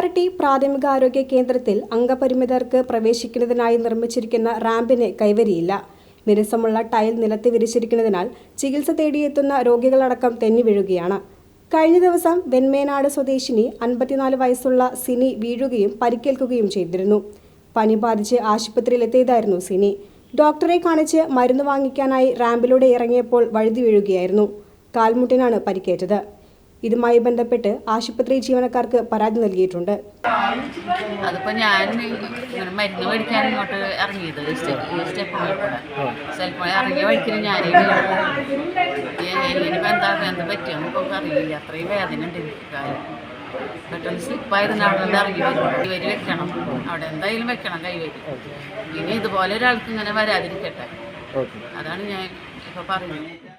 പാവറട്ടി പ്രാഥമികാരോഗ്യ കേന്ദ്രത്തിൽ അംഗപരിമിതർക്ക് പ്രവേശിക്കുന്നതിനായി നിർമ്മിച്ചിരിക്കുന്ന റാമ്പിന് കൈവരിയില്ല. മിനുസമുള്ള ടൈൽ നിലത്ത് വിരിച്ചിരിക്കുന്നതിനാൽ ചികിത്സ തേടിയെത്തുന്ന രോഗികളടക്കം തെന്നി വീഴുകയാണ്. കഴിഞ്ഞ ദിവസം വെൺമേനാട് സ്വദേശിനി അൻപത്തിനാല് വയസ്സുള്ള സിനി വീഴുകയും പരിക്കേൽക്കുകയും ചെയ്തിരുന്നു. പനി ബാധിച്ച് ആശുപത്രിയിലെത്തിയതായിരുന്നു സിനി. ഡോക്ടറെ കാണിച്ച് മരുന്ന് വാങ്ങിക്കാനായി റാമ്പിലൂടെ ഇറങ്ങിയപ്പോൾ വഴുതി വീഴുകയായിരുന്നു. കാൽമുട്ടിനാണ് പരിക്കേറ്റത്. ഇതുമായി ബന്ധപ്പെട്ട് ആശുപത്രി ജീവനക്കാർക്ക് പരാതി നൽകിയിട്ടുണ്ട്. അതിപ്പോ ഞാൻ ഇങ്ങനെ മരുന്ന് മേടിക്കാൻ ഇങ്ങോട്ട് ഇറങ്ങിയത്. ചിലപ്പോൾ ഇറങ്ങിയ വഴിക്കിന് ഞാൻ ഇനിയിപ്പോ എന്താ എന്ത് പറ്റിയെന്ന് നമുക്ക് അറിയില്ല. അത്രയും വേദന ഉണ്ട് പെട്ടെന്ന് അവിടെ നിന്ന് ഇറങ്ങി വരും. കൈവരി വെക്കണം. അവിടെ എന്തായാലും വെക്കണം കൈവരി. ഇനി ഇതുപോലെ ഒരാൾക്ക് ഇങ്ങനെ വരാതിരിക്കട്ടെ. അതാണ് ഞാൻ ഇപ്പൊ പറയുന്നത്.